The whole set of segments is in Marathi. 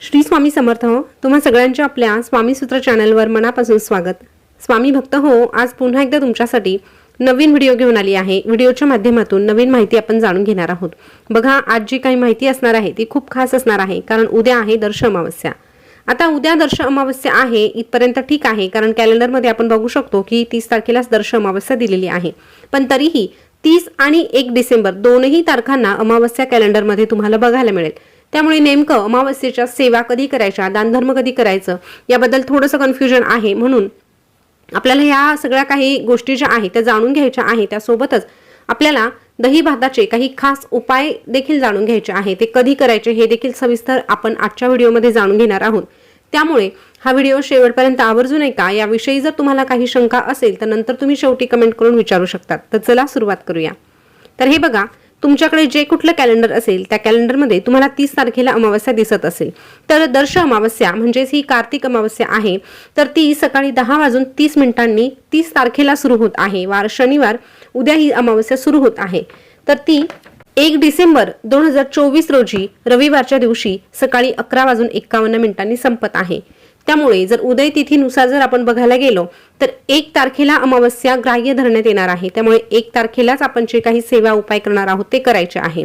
श्री स्वामी समर्थ हो. तुम्हा सगळ्यांच्या आपल्या स्वामी सूत्र चॅनलवर मनापासून स्वागत. स्वामी भक्त हो आज पुन्हा एकदा तुमच्यासाठी नवीन व्हिडिओ घेऊन आली आहे. व्हिडिओच्या माध्यमातून नवीन माहिती आपण जाणून घेणार आहोत. बघा आज जी काही माहिती असणार आहे ती खूप खास असणार आहे कारण उद्या आहे दर्श अमावस्या. आता उद्या दर्श अमावस्या आहे इथपर्यंत ठीक आहे कारण कॅलेंडरमध्ये आपण बघू शकतो की तीस तारखेलाच दर्श अमावस्या दिलेली आहे. पण तरीही तीस आणि एक डिसेंबर दोनही तारखांना अमावस्या कॅलेंडरमध्ये तुम्हाला बघायला मिळेल. त्यामुळे नेमकं अमावस्येच्या सेवा कधी करायच्या दानधर्म कधी करायचं याबद्दल थोडंसं कन्फ्युजन आहे. म्हणून आपल्याला ह्या सगळ्या काही गोष्टी ज्या आहेत त्या जाणून घ्यायच्या आहे त्यासोबतच आपल्याला दही भाताचे काही खास उपाय देखील जाणून घ्यायचे आहे ते कधी करायचे हे देखील सविस्तर आपण आजच्या व्हिडिओमध्ये जाणून घेणार आहोत. त्यामुळे हा व्हिडिओ शेवटपर्यंत आवर्जून ऐका याविषयी जर तुम्हाला काही शंका असेल तर नंतर तुम्ही शेवटी कमेंट करून विचारू शकतात तर चला सुरुवात करूया. तर हे बघा तुमच्याकडे जे कुठलं कॅलेंडर असेल त्या कॅलेंडरमध्ये तुम्हाला तीस तारखेला अमावस्या दिसत असेल. तर दर्श अमावस्या म्हणजेच ही कार्तिक अमावस्या आहे. तर ती सकाळी दहा वाजून तीस मिनिटांनी तीस तारखेला सुरू होत आहे. वार शनिवार उद्या ही अमावस्या सुरू होत आहे. तर ती एक डिसेंबर दोन हजार चोवीस रोजी रविवारच्या दिवशी सकाळी अकरा वाजून एक्कावन्न मिनिटांनी संपत आहे. त्यामुळे जर उदय तिथीनुसार जर आपण बघायला गेलो तर एक तारखेला अमावस्या ग्राह्य धरण्यात येणार आहे. त्यामुळे एक तारखेलाच आपण जे काही सेवा उपाय करणार आहोत ते करायचे आहे.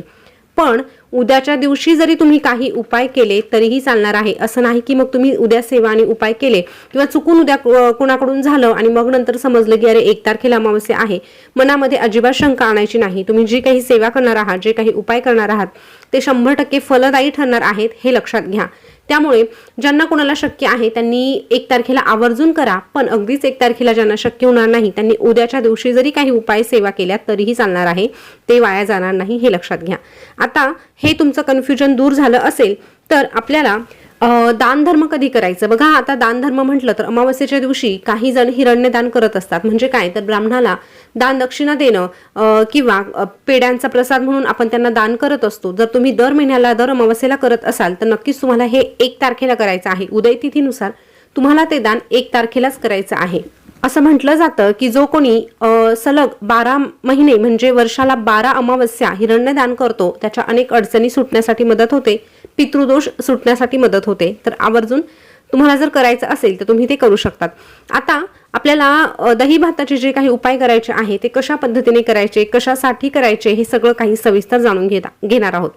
पण उद्याच्या दिवशी जरी तुम्ही काही उपाय केले तरीही चालणार आहे. असं नाही की मग तुम्ही उद्या सेवा आणि उपाय केले किंवा चुकून उद्या कोणाकडून झालं आणि मग नंतर समजलं की अरे एक तारखेला अमावस्या आहे. मनामध्ये अजिबात शंका आणायची नाही. तुम्ही जी काही सेवा करणार आहात जे काही उपाय करणार आहात ते शंभर टक्के फलदायी ठरणार आहेत हे लक्षात घ्या. त्यामुळे ज्यांना कोणाला शक्य आहे त्यांनी एक तारखेला आवर्जून करा पण अगदीच एक तारखेला ज्यांना शक्य होणार नाही त्यांनी उद्याच्या दिवशी जरी काही उपाय सेवा केल्या तरीही चालणार आहे. ते वाया जाणार नाही हे लक्षात घ्या. आता हे तुमचं कन्फ्युजन दूर झालं असेल तर आपल्याला दानधर्म कधी करायचं? बघा आता दानधर्म म्हटलं तर अमावस्येच्या दिवशी काही जण हिरण्य दान करत असतात. म्हणजे काय? तर ब्राह्मणाला दान दक्षिणा देणं किंवा पेड्यांचा प्रसाद म्हणून आपण त्यांना दान करत असतो. जर तुम्ही दर महिन्याला दर अमावस्येला करत असाल तर नक्कीच तुम्हाला हे एक तारखेला करायचं आहे. उदय तिथीनुसार तुम्हाला ते दान एक तारखेलाच करायचं आहे. असं म्हटलं जातं की जो कोणी सलग बारा महिने म्हणजे वर्षाला बारा अमावस्या हिरण्यदान करतो त्याच्या अनेक अडचणी सुटण्यासाठी मदत होते पितृदोष सुटण्यासाठी मदत होते. तर आवर्जून तुम्हाला जर करायचं असेल तर तुम्ही ते करू शकतात. आता आपल्याला दही भाताचे जे काही उपाय करायचे आहे ते कशा पद्धतीने करायचे कशासाठी करायचे हे सगळं काही सविस्तर जाणून घेता घेणार आहोत.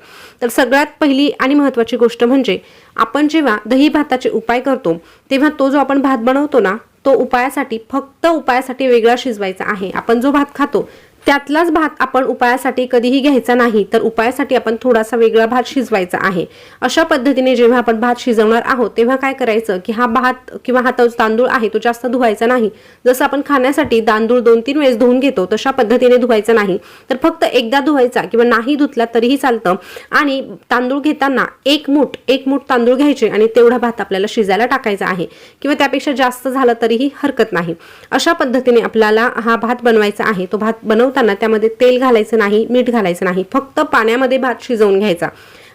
तर सगळ्यात पहिली आणि महत्त्वाची गोष्ट म्हणजे आपण जेव्हा दही भाताचे उपाय करतो तेव्हा तो जो आपण भात बनवतो ना तो उपायासाठी फक्त उपायासाठी वेगळा शिजवायचा आहे. आपण जो भात खातो त्यातलाच भात आपण उपायासाठी कधीही घ्यायचा नाही तर उपायासाठी आपण थोडासा वेगळा भात शिजवायचा आहे. अशा पद्धतीने जेव्हा आपण भात शिजवणार आहोत तेव्हा काय करायचं की हा भात किंवा हा तांदूळ आहे तो जास्त धुवायचा नाही. जसं आपण खाण्यासाठी तांदूळ दोन तीन वेळेस धुवून घेतो तशा पद्धतीने धुवायचा नाही. तर फक्त एकदा धुवायचा किंवा नाही धुतला तरीही चालतं. आणि तांदूळ घेताना एक मूठ एक मूठ तांदूळ घ्यायचे आणि तेवढा भात आपल्याला शिजायला टाकायचा आहे. किंवा त्यापेक्षा जास्त झालं तरीही हरकत नाही. अशा पद्धतीने आपल्याला हा भात बनवायचा आहे. तो भात बनवताना त्यामध्ये तेल घालायचं नाही मीठ घालायचं नाही फक्त पाण्यामध्ये भात शिजवून घ्यायचा.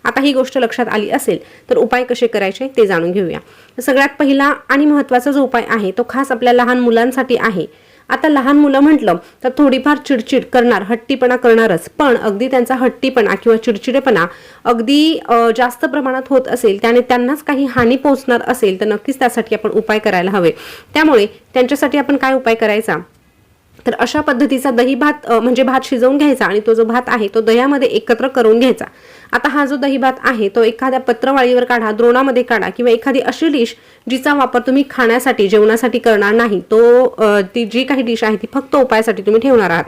आता ही गोष्ट लक्षात आली असेल तर उपाय कसे करायचे ते जाणून घेऊया. सगळ्यात पहिला आणि महत्त्वाचा जो उपाय आहे तो खास आपल्या लहान मुलांसाठी आहे. आता लहान मुलं म्हटलं तर थोडीफार चिडचिड करणार हट्टीपणा करणारच. पण अगदी त्यांचा हट्टीपणा किंवा चिडचिडेपणा अगदी जास्त प्रमाणात होत असेल त्याने त्यांनाच काही हानी पोहोचणार असेल तर नक्कीच त्यासाठी आपण उपाय करायला हवे. त्यामुळे त्यांच्यासाठी आपण काय उपाय करायचा? तर अशा पद्धतीचा दही भात म्हणजे भात शिजवून घ्यायचा आणि तो जो भात आहे तो दह्यामध्ये एकत्र करून घ्यायचा. आता हा जो दही भात आहे तो एखाद्या पत्रवाळीवर काढा द्रोणामध्ये काढा किंवा एखादी अशी डिश जिचा वापर तुम्ही खाण्यासाठी जेवणासाठी करणार नाही तो ती जी काही डिश आहे ती फक्त उपायासाठी तुम्ही ठेवणार आहात.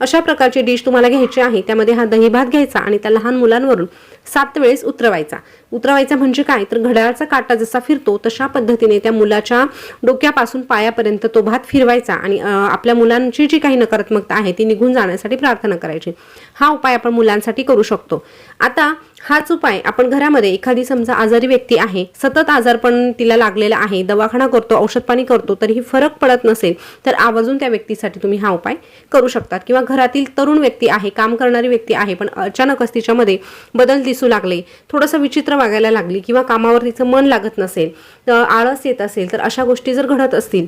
अशा प्रकारची डिश तुम्हाला घ्यायची आहे त्यामध्ये हा दही भात घ्यायचा आणि त्या लहान मुलांवरून सात वेळेस उतरवायचा. उतरवायचा म्हणजे काय? तर घड्याळाचा काटा जसा फिरतो तशा पद्धतीने त्या मुलाच्या डोक्यापासून पायापर्यंत तो भात फिरवायचा आणि आपल्या मुलांची जी काही नकारात्मकता आहे ती निघून जाण्यासाठी प्रार्थना करायची. हा उपाय आपण मुलांसाठी करू शकतो. आता हाच उपाय आपण घरामध्ये एखादी समजा आजारी व्यक्ती आहे सतत आजारपण तिला लागलेला आहे दवाखाना करतो औषध पाणी करतो तरीही फरक पडत नसेल तर आवर्जून त्या व्यक्तीसाठी तुम्ही हा उपाय करू शकतात. किंवा घरातील तरुण व्यक्ती आहे काम करणारी व्यक्ती आहे पण अचानकच तिच्यामध्ये बदल दिसतो दिसू लागले थोडंसं विचित्र वागायला लागली किंवा कामावर तिचं मन लागत नसेल आळस येत असेल तर अशा गोष्टी जर घडत असतील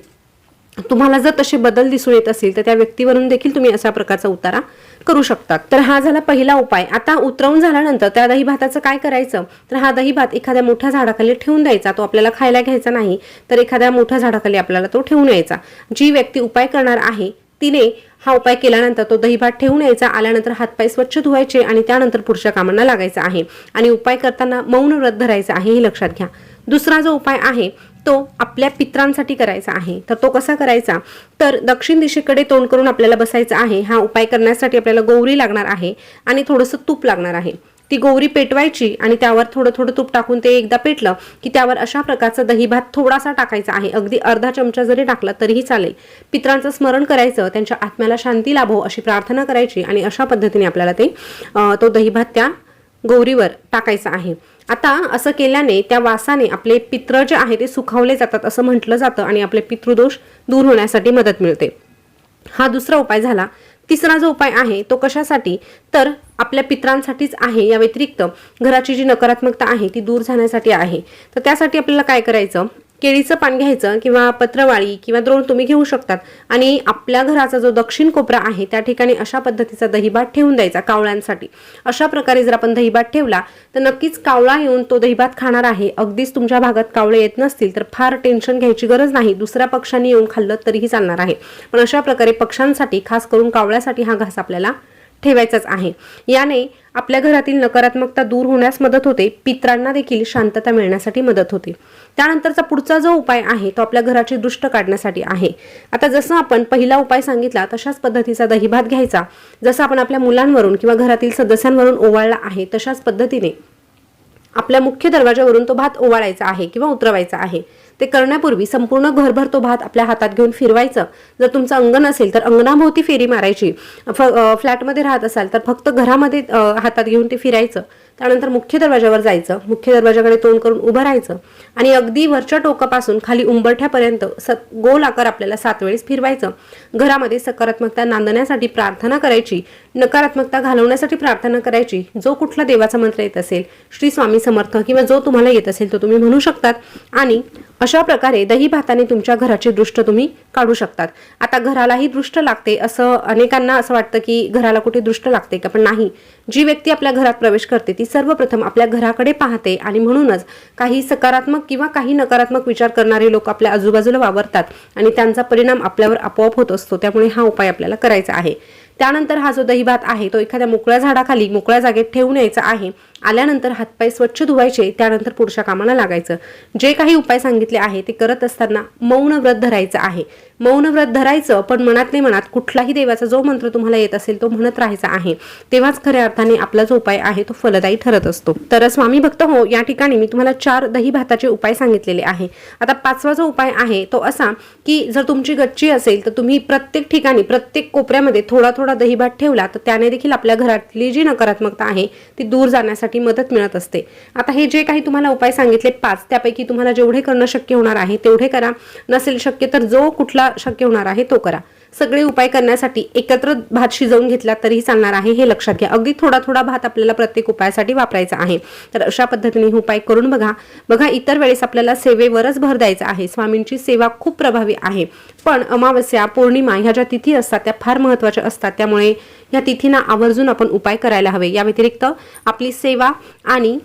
तुम्हाला जर तसे बदल दिसून येत असतील तर त्या व्यक्तीवरून देखील तुम्ही अशा प्रकारचा उतारा करू शकतात. तर हा झाला पहिला उपाय. आता उतरवून झाल्यानंतर त्या दही भाताचं काय करायचं? तर हा दही भात एखाद्या मोठ्या झाडाखाली ठेवून द्यायचा. तो आपल्याला खायला घ्यायचा नाही तर एखाद्या मोठ्या झाडाखाली आपल्याला तो ठेवून यायचा. जी व्यक्ती उपाय करणार आहे तिने हा उपाय केल्यानंतर तो दहीभात ठेवून यायचा. आल्यानंतर हातपाय स्वच्छ धुवायचे आणि त्यानंतर पुढच्या कामांना लागायचा आहे. आणि उपाय करताना मौन व्रत धरायचं आहे हे लक्षात घ्या. दुसरा जो उपाय आहे तो आपल्या पित्रांसाठी करायचा आहे. तर तो कसा करायचा? तर दक्षिण दिशेकडे तोंड करून आपल्याला बसायचं आहे. हा उपाय करण्यासाठी आपल्याला गौरी लागणार आहे आणि थोडंसं तूप लागणार आहे. ती गौरी पेटवायची आणि त्यावर थोडं थोडं तूप टाकून ते एकदा पेटलं की त्यावर अशा प्रकारचा दही भात थोडासा टाकायचा आहे. अगदी अर्धा चमचा जरी टाकला तरीही चालेल. पित्रांचं स्मरण करायचं त्यांच्या आत्म्याला शांती लाभो अशी प्रार्थना करायची आणि अशा पद्धतीने आपल्याला ते तो दही भात त्या गौरीवर टाकायचा आहे. आता असं केल्याने त्या वासाने आपले पित्र जे आहे ते सुखावले जातात असं म्हटलं जातं आणि आपले पितृदोष दूर होण्यासाठी मदत मिळते. हा दुसरा उपाय झाला तिसरा जो उपाय आहे तो कशासाठी? तर आपल्या पित्रांसाठीच आहे या व्यतिरिक्त घराची जी नकारात्मकता आहे ती दूर जाण्यासाठी आहे. तर त्यासाठी आपल्याला काय करायचं? केळीचं पान घ्यायचं किंवा पत्रवाळी किंवा द्रोण तुम्ही घेऊ शकतात. आणि आपल्या घराचा जो दक्षिण कोपरा आहे त्या ठिकाणी अशा पद्धतीचा दहीभात ठेवून द्यायचा कावळ्यांसाठी. अशा प्रकारे जर आपण दहीभात ठेवला तर नक्कीच कावळा येऊन तो दहीभात खाणार आहे. अगदीच तुमच्या भागात कावळे येत नसतील तर फार टेन्शन घ्यायची गरज नाही. दुसऱ्या पक्षांनी येऊन खाल्लं तरीही चालणार आहे. पण अशा प्रकारे पक्ष्यांसाठी खास करून कावळ्यासाठी हा घास आपल्याला ठेवायचाच आहे. याने आपल्या घरातील नकारात्मकता दूर होण्यास मदत होते. पित्रांना देखील शांतता मिळण्यासाठी मदत होते. त्यानंतरचा पुढचा जो उपाय आहे तो आपल्या घराची दृष्ट काढण्यासाठी आहे. आता जसं आपण पहिला उपाय सांगितला तशाच पद्धतीचा दहीभात घ्यायचा. जसं आपण आपल्या मुलांवरून किंवा घरातील सदस्यांवरून ओवाळला आहे तशाच पद्धतीने आपल्या मुख्य दरवाजावरून तो भात ओवाळायचा आहे किंवा उतरवायचा आहे. ते करण्यापूर्वी संपूर्ण घरभर तो भात आपल्या हातात घेऊन फिरवायचं. जर तुमचं अंगण असेल तर अंगणाभोवती फेरी मारायची. फ्लॅटमध्ये राहत असाल तर फक्त घरामध्ये हातात घेऊन ते फिरायचं. त्यानंतर मुख्य दरवाजावर जायचं मुख्य दरवाजाकडे तोंड करून उभं राहायचं आणि अगदी वरच्या टोकापासून खाली उंबरठ्यापर्यंत स गोल आकार आपल्याला सात वेळेस फिरवायचं. घरामध्ये सकारात्मकता नांदण्यासाठी प्रार्थना करायची नकारात्मकता घालवण्यासाठी प्रार्थना करायची. जो कुठला देवाचा मंत्र येत असेल श्री स्वामी समर्थ किंवा जो तुम्हाला येत असेल तो तुम्ही म्हणू शकतात. आणि अशा प्रकारे दही भाताने तुमच्या घराची दृष्ट तुम्ही काढू शकतात. आता घरालाही दृष्ट लागते असं अनेकांना असं वाटतं की घराला कुठे दृष्ट लागते का? पण नाही. जी व्यक्ती आपल्या घरात प्रवेश करते ती सर्वप्रथम आपल्या घराकडे पाहते आणि म्हणूनच काही सकारात्मक किंवा काही नकारात्मक विचार करणारे लोक आपल्या आजूबाजूला वावरतात आणि त्यांचा परिणाम आपल्यावर आपोआप होत असतो. त्यामुळे हा उपाय आपल्याला करायचा आहे. त्यानंतर हा जो दहीभात आहे तो एखाद्या मोकळ्या झाडाखाली मोकळ्या जागेत ठेवून यायचा आहे. आल्यानंतर हातपाय स्वच्छ धुवायचे त्यानंतर पुढच्या कामाला लागायचं. जे काही उपाय सांगितले आहे ते करत असताना मौन व्रत धरायचं आहे. मौन व्रत धरायचं पण मनातले मनात कुठलाही देवाचा जो मंत्र तुम्हाला येत असेल तो म्हणत राहायचा आहे. तेव्हाच खऱ्या अर्थाने आपला जो उपाय आहे तो फलदायी ठरत असतो. तर स्वामी भक्त हो या ठिकाणी मी तुम्हाला चार दही भाताचे उपाय सांगितलेले आहे. आता पाचवा जो उपाय आहे तो असा की जर तुमची गच्ची असेल तर तुम्ही प्रत्येक ठिकाणी प्रत्येक कोपऱ्यामध्ये थोडा थोडा दही भात ठेवला तर त्याने देखील आपल्या घरातली जी नकारात्मकता आहे ती दूर जाण्यासाठी मदत मिळत असते. आता हे जे काही तुम्हाला उपाय सांगितले पाच त्यापैकी तुम्हाला जेवढे करणं शक्य होणार आहे तेवढे करा. नसेल शक्य तर जो कुठला शक्य होणार आहे तो करा. सगळे उपाय करण्यासाठी एकत्र भात शिजवून घेतला तरीही चालणार आहे हे लक्षात घ्या. अगदी थोडा थोडा भात आपल्याला प्रत्येक उपायासाठी वापरायचा आहे. तर अशा पद्धतीने हे उपाय करून बघा. बघा इतर वेळेस आपल्याला सेवेवरच भर द्यायचा आहे. स्वामींची सेवा खूप प्रभावी आहे. पण अमावस्या पौर्णिमा ह्या ज्या तिथी असतात त्या फार महत्त्वाच्या असतात. त्यामुळे या तिथींना आवर्जून आपण उपाय करायला हवे. या व्यतिरिक्त आपली सेवा आणि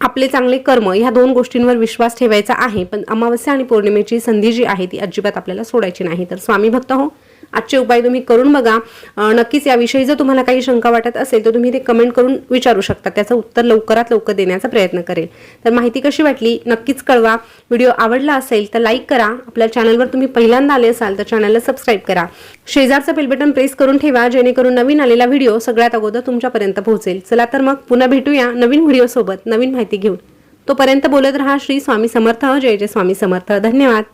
आपले चांगले कर्म ह्या दोन गोष्टींवर विश्वास ठेवायचा आहे. पण अमावस्या आणि पौर्णिमेची संधी जी आहे ती अजिबात आपल्याला सोडायची नाही. तर स्वामी भक्त हो. आजचे उपाय तुम्ही करून बघा. नक्कीच याविषयी जर तुम्हाला काही शंका वाटत असेल तर तुम्ही ते कमेंट करून विचारू शकता. त्याचं उत्तर लवकरात लवकर देण्याचा प्रयत्न करेल. तर माहिती कशी वाटली? नक्कीच कळवा. व्हिडिओ आवडला असेल तर लाईक करा. आपल्या चॅनलवर तुम्ही पहिल्यांदा आले असाल तर चॅनलला सबस्क्राईब करा. शेजारचं बेल बटन प्रेस करून ठेवा जेणेकरून नवीन आलेला व्हिडिओ सगळ्यात अगोदर तुमच्यापर्यंत पोहोचेल. चला तर मग पुन्हा भेटूया नवीन व्हिडिओसोबत नवीन माहिती घेऊन. तोपर्यंत बोलत रहा श्री स्वामी समर्थ. जय जय स्वामी समर्थ. धन्यवाद.